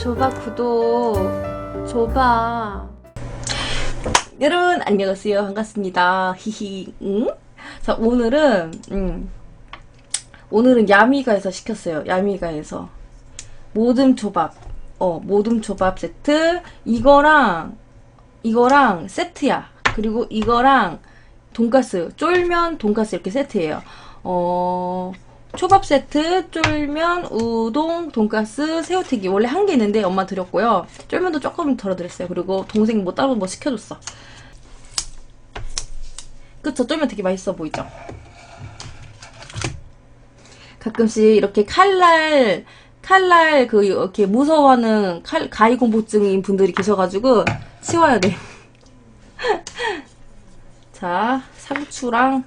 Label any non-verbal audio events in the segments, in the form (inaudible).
줘봐 구독. 줘봐. 여러분 안녕하세요. 반갑습니다. 히히. 응? 자 오늘은 음, 오늘은 야미가에서 시켰어요. 야미가에서. 모듬 초밥. 어 모듬 초밥 세트. 이거랑 이거랑 세트야. 그리고 이거랑 돈가스. 쫄면 돈가스 이렇게 세트예요. 어 초밥 세트, 쫄면, 우동, 돈가스, 새우튀기 원래 한 개 있는데 엄마 드렸고요. 쫄면도 조금 덜어드렸어요. 그리고 동생 뭐 따로 뭐 시켜줬어. 그쵸? 쫄면 되게 맛있어 보이죠? 가끔씩 이렇게 칼날 칼날 그 이렇게 무서워하는 칼 가위 공포증인 분들이 계셔가지고 치워야 돼. (laughs) 자 상추랑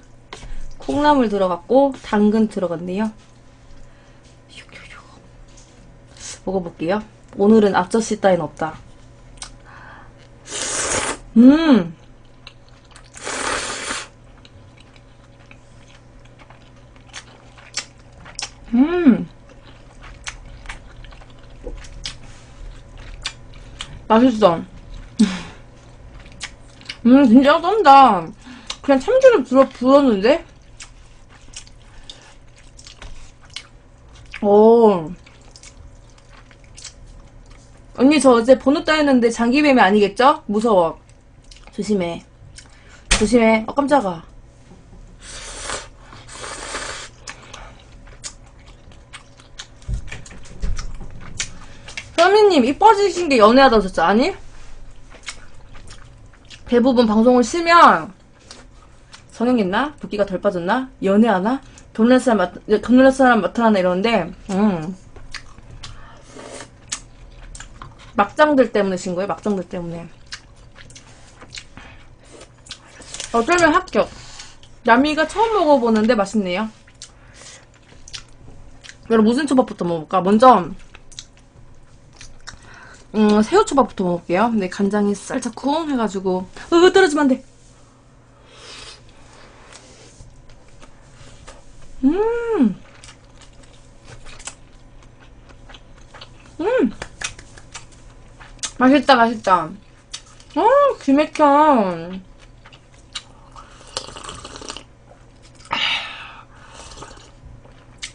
콩나물 들어갔고 당근 들어갔네요. 먹어볼게요. 오늘은 앞접시 따윈 없다. 음. 음. 맛있어. 음, 진짜 쩐다. 그냥 참기름 불어, 부었는데? 오. 언니 저 어제 번호 따였는데 장기뱀이 아니겠죠? 무서워. 조심해. 조심해. 어 깜짝아. 현미님 이뻐지신 게 연애하다 오셨죠? 아니? 대부분 방송을 쉬면 성형했나? 붓기가 덜 빠졌나? 연애하나? 결혼할 사람, 나- 결혼할 사람 나타나나 이러는데, 음. 막장들 때문에 신 거예요, 막장들 때문에. 어쩌면 합격. 야미가 처음 먹어보는데 맛있네요. 그럼 무슨 초밥부터 먹어볼까? 먼저, 음, 새우 초밥부터 먹을게요. 근데 간장이 살짝 쿵 해가지고, 으, 떨어지면 안 돼. 음. 음. 맛있다, 맛있다. 어, 기맥혀.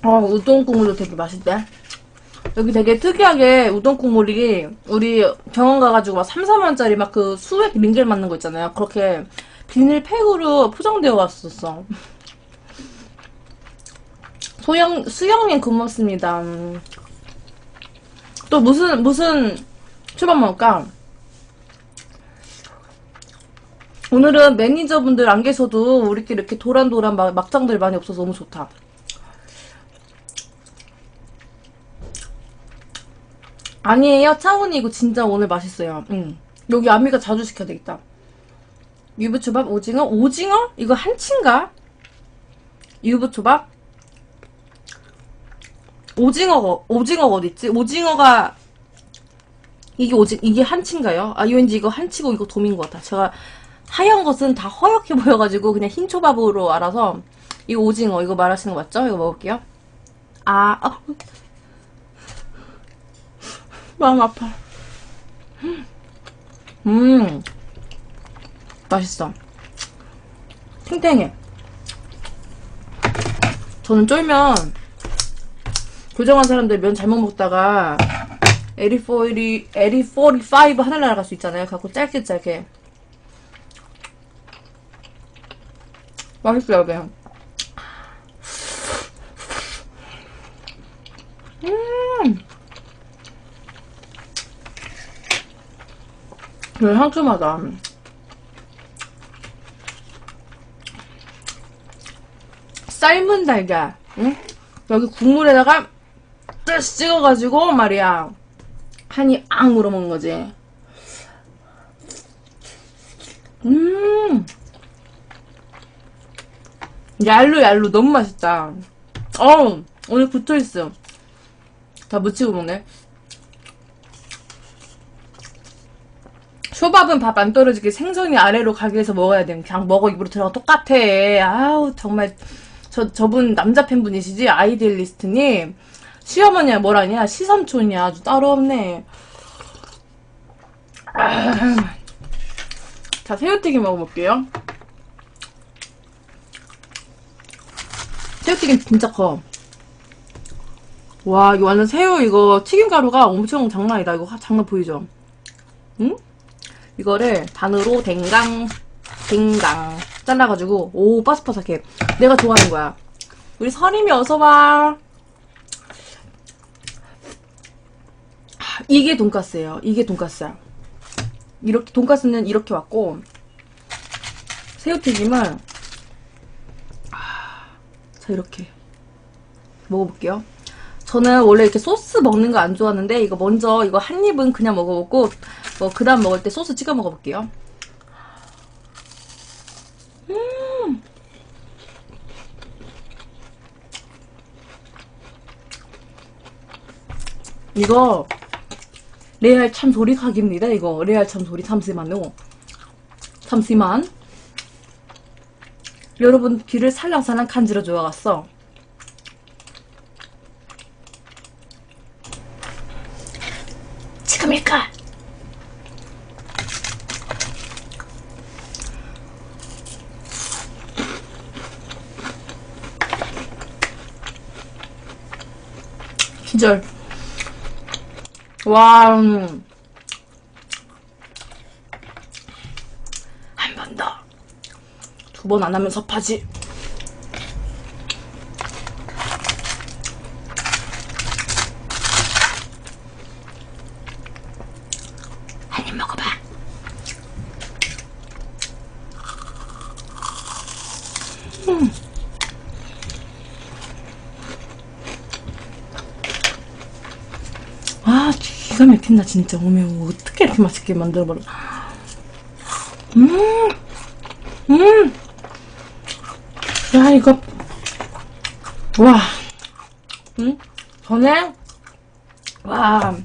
어, 우동 국물도 되게 맛있대. 여기 되게 특이하게 우동 국물이 우리 병원 가가지고 막 3, 4만원짜리 막 그 수액 링겔 맞는 거 있잖아요. 그렇게 비닐팩으로 포장되어 왔었어. 소영, 수영님 고맙습니다. 음. 또 무슨, 무슨 초밥 먹을까? 오늘은 매니저분들 안 계셔도 우리끼리 이렇게 도란도란 막, 막장들 많이 없어서 너무 좋다. 아니에요, 차훈이 이거 진짜 오늘 맛있어요. 응. 여기 아미가 자주 시켜야 되겠다. 유부초밥, 오징어? 오징어? 이거 한치인가? 유부초밥? 오징어가 오징어가 어디 있지? 오징어가 이게 오징 이게 한치인가요? 아 왠지 이거 한치고 이거 돔인 것 같아. 제가 하얀 것은 다 허옇게 (laughs) 보여가지고 그냥 흰 초밥으로 알아서 이거 오징어 이거 말하시는 거 맞죠? 이거 먹을게요. 아 어. (laughs) 마음 아파. 음 맛있어. 탱탱해. 저는 쫄면 교정한 사람들 면 잘못 먹다가 에리포리 에리포리5 하늘 날아갈 수 있잖아요. 갖고 짧게 짧게 맛있어요, 그냥. 음, 그 상큼하다. 삶은 달걀, 응? 여기 국물에다가 쭉 찍어가지고 말이야. 한이 앙 물어먹는 거지. 음. 얄루 얄루. 너무 맛있다. 어 오늘 붙어있어. 다 묻히고 먹네. 초밥은 밥 안 떨어지게 생선이 아래로 가게 해서 먹어야 돼. 그냥 먹어. 입으로 들어가 똑같아. 아우 정말. 저, 저분 남자 팬분이시지? 아이디얼리스트님. 시어머니야 뭐라냐 시삼촌이야 아주 따로 없네 아. 자 새우튀김 먹어볼게요 새우튀김 진짜 커 와, 이거 완전 새우, 이거 튀김가루가 엄청 장난 아니다. 이거 하- 장난 보이죠? 응? 이거를 반으로 댕강, 댕강 잘라가지고, 오, 바삭바삭해. 내가 좋아하는 거야. 우리 서림이 어서와. 하, 이게 돈까스예요. 이게 돈까스야. 이렇게, 돈까스는 이렇게 왔고, 새우튀김은, 아, 자, 이렇게. 먹어볼게요. 저는 원래 이렇게 소스 먹는 거 안 좋아하는데 이거 먼저 이거 한 입은 그냥 먹어보고 뭐 그다음 먹을 때 소스 찍어 먹어볼게요. 음. 이거 레알 참소리 각입니다. 이거 레알 참소리 잠시만요. 잠시만. 여러분 귀를 살랑살랑 간지러 줘야겠어. 지금일까? 기절. 와, 음. 한번 더. 두 번 안 하면 섭하지. 한 입 먹어봐. 음. 아, 기가 막힌다, 진짜. 어메, 어떻게 이렇게 맛있게 만들어버려. 음, 음. 야, 이거. 와. 음, 전에, 와.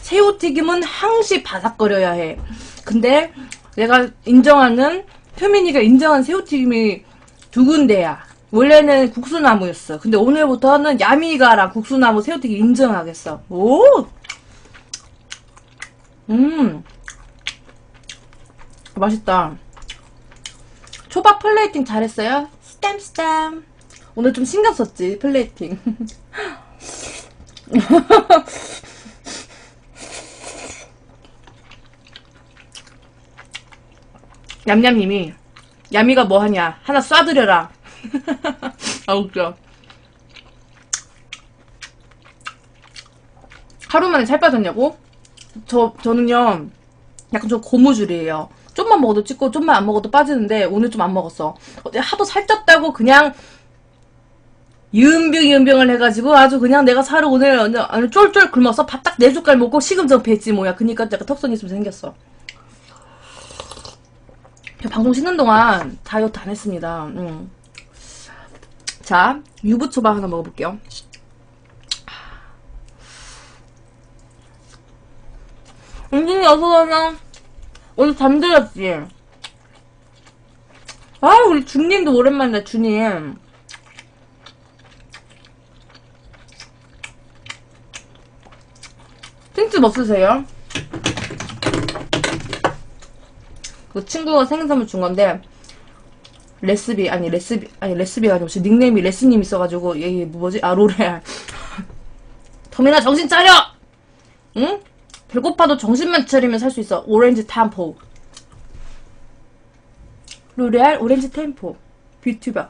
새우튀김은 항시 바삭거려야 해. 근데 내가 인정하는 효민이가 인정한 새우튀김이 두 군데야. 원래는 국수나무였어. 근데 오늘부터는 야미가랑 국수나무 새우튀김 인정하겠어. 오! 음. 맛있다. 초밥 플레이팅 잘했어요? 스탬 스탬. 오늘 좀 신경 썼지, 플레이팅. (laughs) 냠냠님이 야미가 뭐하냐 하나 쏴드려라 (laughs) 아 웃겨 하루 만에 살 빠졌냐고? 저, 저는요 약간 좀 고무줄이에요 좀만 먹어도 찌고 좀만 안 먹어도 빠지는데 오늘 좀 안 먹었어 어제 하도 살쪘다고 그냥 유은병 유은병을 해가지고 아주 그냥 내가 살을 오늘 오늘 쫄쫄 굶어서 밥 딱 네 숟갈 먹고 식은정 뱉지 뭐야 그니까 약간 턱선 있으면 생겼어 저 방송 쉬는 동안 다이어트 안 했습니다. 음. 자, 유부초밥 하나 먹어볼게요. 은진이 어서오나 오늘 잠들었지? 아, 우리 준님도 오랜만이다, 준님. 틴트 없으세요? 그 친구가 생일 선물 준 건데 레스비 아니 레스비 아니 레스비가 아니고 제 닉네임이 레스님 있어가지고 얘 뭐지 아 로레알 (laughs) 터미나 정신 차려 응 배고파도 정신만 차리면 살 수 있어. 오렌지 템포. 로레알 오렌지 템포. 뷰튜버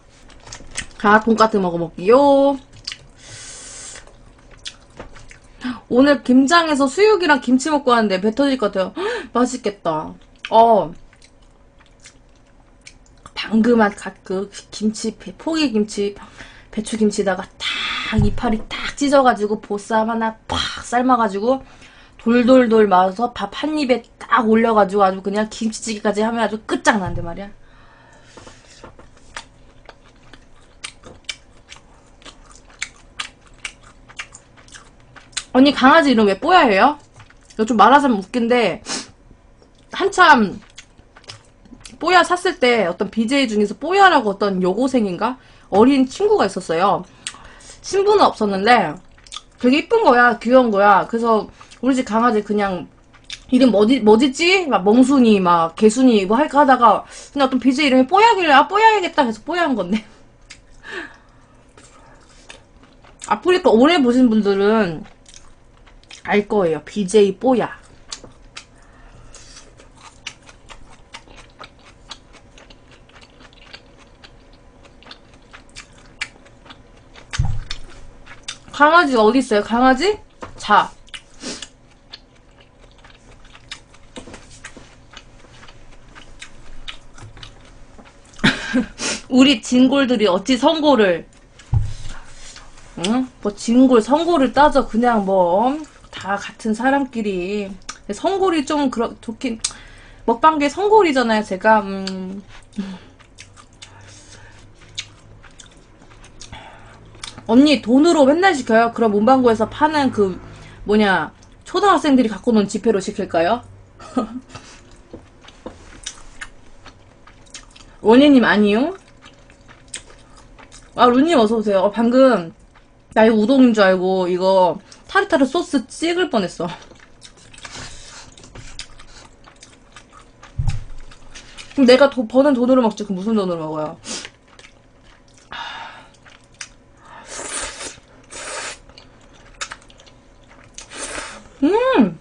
자 돈까스 먹어볼게요. 오늘 김장에서 수육이랑 김치 먹고 왔는데 배 터질 것 같아요. 헉, 맛있겠다. 어. 방금 한그 김치 배- 포기 김치 배추 김치다가 탁 이파리 탁 찢어가지고 보쌈 하나 팍 삶아가지고 돌돌돌 말아서 밥 한 입에 딱 올려가지고 아주 그냥 김치찌개까지 하면 아주 끝장난데 말이야. 언니 강아지 이름 왜 뽀야예요? 이거 좀 말하자면 웃긴데 한참 뽀야 샀을 때 어떤 BJ 중에서 뽀야라고 어떤 여고생인가 어린 친구가 있었어요. 신분은 없었는데 되게 이쁜 거야. 귀여운 거야. 그래서 우리 집 강아지 그냥 이름 뭐지, 뭐지지? 막 멍순이, 막 개순이 뭐 할까 하다가 그냥 어떤 BJ 이름이 뽀야길래 아 뽀야야겠다 해서 뽀야한 건데. (laughs) 아프리카 오래 보신 분들은 알 거예요. BJ 뽀야. 강아지가 어디 있어요? 강아지? 자. 우리 진골들이 어찌 선고를 응? 뭐 진골 선고를 따져 그냥 뭐 다 같은 사람끼리 선골이 좀 그렇 좋긴 먹방계 선골이잖아요 제가 음. 언니 돈으로 맨날 시켜요? 그럼 문방구에서 파는 그 뭐냐 초등학생들이 갖고 노는 지폐로 시킬까요? (laughs) 원예님 아니요? 아 루님 어서 오세요. 어, 방금 나 이거 우동인 줄 알고 이거 타르타르 소스 찍을 뻔했어. 내가 도- 버는 돈으로 먹지 그 무슨 돈으로 먹어요? 음!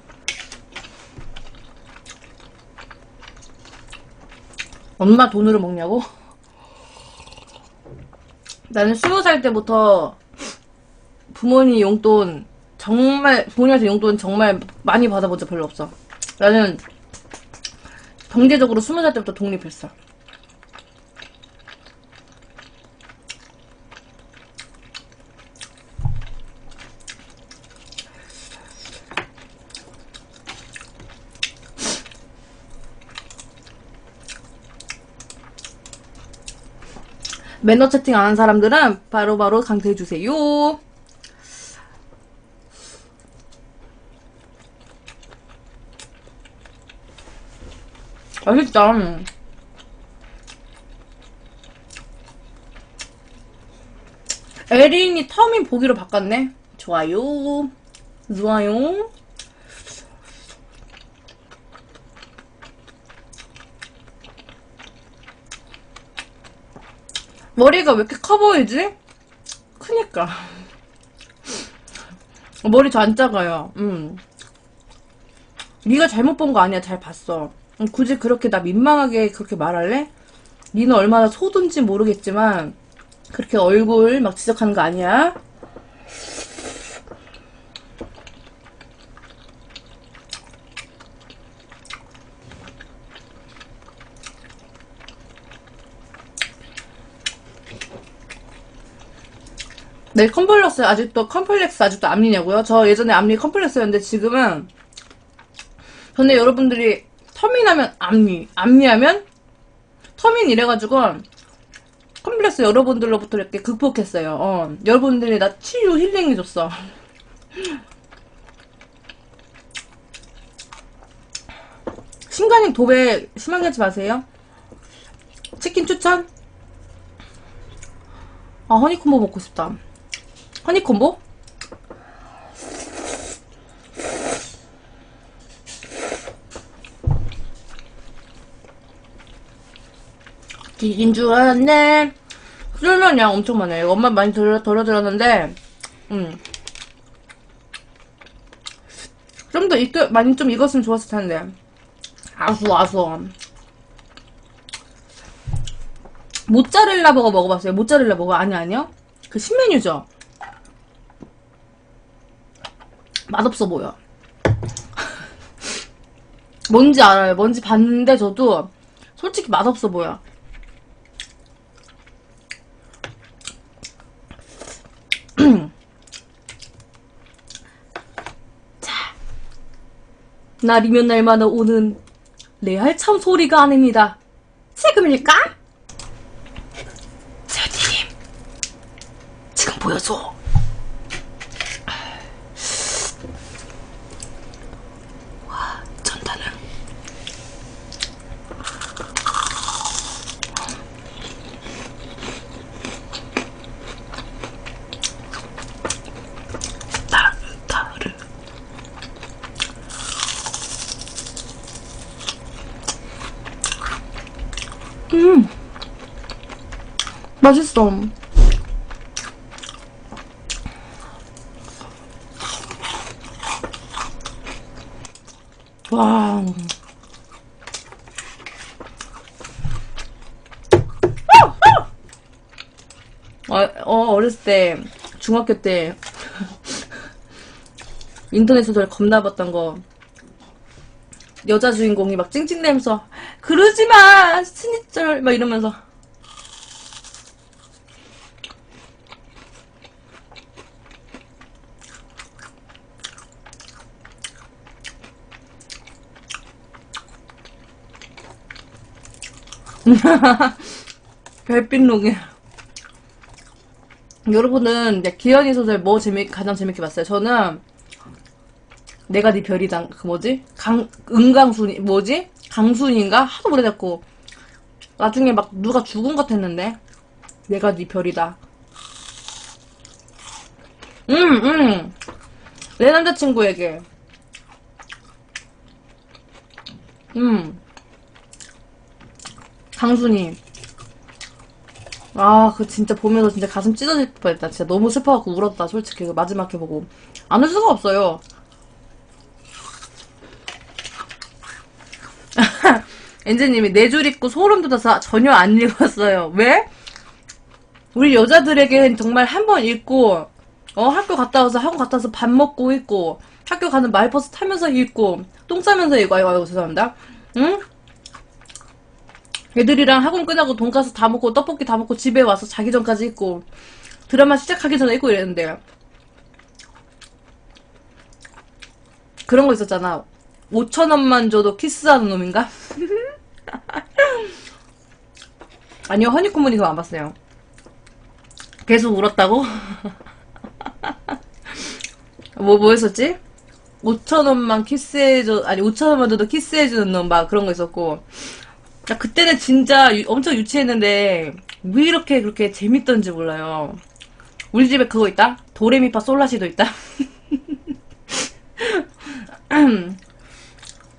엄마 돈으로 먹냐고? 나는 스무 살 때부터 부모님 용돈 정말 부모님한테 용돈 정말 많이 받아본 적 별로 없어. 나는 경제적으로 스무 살 때부터 독립했어. 매너 채팅 안 한 사람들은 바로 바로 강퇴해주세요. 맛있다. 에린이 터민 보기로 바꿨네. 좋아요. 좋아요. 머리가 왜 이렇게 커 보이지? 크니까. 머리 저 안 작아요. 음. 네가 잘못 본 거 아니야. 잘 봤어. 음, 굳이 그렇게 나 민망하게 그렇게 말할래? 니는 얼마나 소든지 모르겠지만 그렇게 얼굴 막 지적하는 거 아니야? 네, 컴플렉스 아직도 컴플렉스 아직도 앞니냐고요? 저 예전에 앞니 컴플렉스였는데 지금은 근데 여러분들이 터민하면 앞니, 앞니하면 터민 이래가지고 컴플렉스 여러분들로부터 이렇게 극복했어요. 어, 여러분들이 나 치유 힐링해줬어. (laughs) 신가님 도배 심하게 하지 마세요. 치킨 추천? 아 허니콤보 먹고 싶다. 허니콤보? 기긴 줄 알았네. 쫄면 양 엄청 많아요. 엄마 많이 덜어, 덜어 들었는데, 음. 좀 더 익, 많이 좀 익었으면 좋았을 텐데. 아수, 아수. 모짜렐라 버거 먹어봤어요? 모짜렐라 버거? 아니, 아니요? 그 신메뉴죠? 맛없어 보여. (laughs) 뭔지 알아요. 뭔지 봤는데 저도 솔직히 맛없어 보여. (clears throat) 날이면 날마다 오는 레알 참 소리가 아닙니다. 지금일까? 제디님, 지금 보여줘. 음. 맛있어. 와. 어, 어, 어렸을 때, 중학교 때, (laughs) 인터넷 소설 겁나 봤던 거. 여자 주인공이 막 찡찡대면서, 그러지 마! 스니쩔! 막 이러면서. (laughs) 별빛록이. 여러분은 기현이 소설 뭐 재미 가장 재밌게 봤어요? 저는 내가 네 별이다 그 뭐지 강 은강순이 뭐지 강순인가 하도 오래됐고 나중에 막 누가 죽은 것 같았는데 내가 네 별이다. 음음 내 남자친구에게 음 강순이 아, 그 진짜 보면서 진짜 가슴 찢어질 뻔했다. 진짜 너무 슬퍼갖고 울었다. 솔직히 그 마지막 회 보고 안 울 수가 없어요. 엔지님이 네 줄 읽고 소름 돋아서 전혀 안 읽었어요. 왜? 우리 여자들에겐 정말 한 번 읽고 어 학교 갔다 와서 학원 갔다 와서 밥 먹고 읽고 학교 가는 마을버스 타면서 읽고 똥 싸면서 읽고 아이고 아이고 죄송합니다. 응? 애들이랑 학원 끝나고 돈가스 다 먹고 떡볶이 다 먹고 집에 와서 자기 전까지 있고 드라마 시작하기 전에 있고 이랬는데 그런 거 있었잖아 5천 원만 줘도 키스하는 놈인가? (laughs) (laughs) 아니요 허니콤무니 그거 안 봤어요 계속 울었다고? (laughs) 뭐 뭐였었지? 5천 원만 키스해줘 아니 5천 원만 줘도 키스해주는 놈 막 그런 거 있었고 나 그때는 진짜 유- 엄청 유치했는데 왜 이렇게 그렇게 재밌던지 몰라요. 우리 집에 그거 있다? 도레미파 솔라시도 있다? (laughs) (clears throat) (clears throat)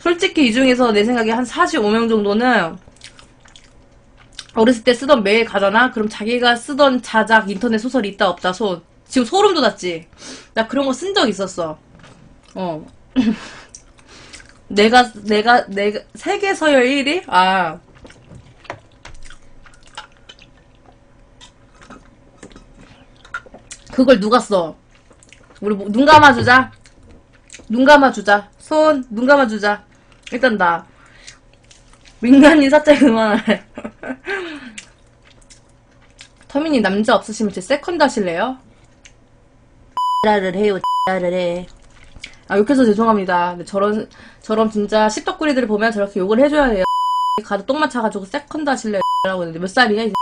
솔직히 이 중에서 내 생각에 한 45명 정도는 어렸을 때 쓰던 메일 가잖아? 그럼 자기가 쓰던 자작 인터넷 소설이 있다 없다 손 지금 소름 돋았지? 나 그런 거 쓴 적 있었어. 어. (laughs) 내가 내가 내가 세계 서열 1위? 아. 그걸 누가 써? 우리 뭐- 눈 감아주자. 눈 감아주자. 손, 눈 감아주자. 일단 나. 민간인 사찰 그만하래. 터미님 남자 없으시면 제 세컨드 하실래요? 라를 해요, 라를 해. 아, 욕해서 죄송합니다. 근데 저런, 저런 진짜 십덕구리들을 보면 저렇게 욕을 해줘야 해요. 가도 똥 맞춰가지고 세컨드 하실래요? 라고 했는데 몇 살이야, 이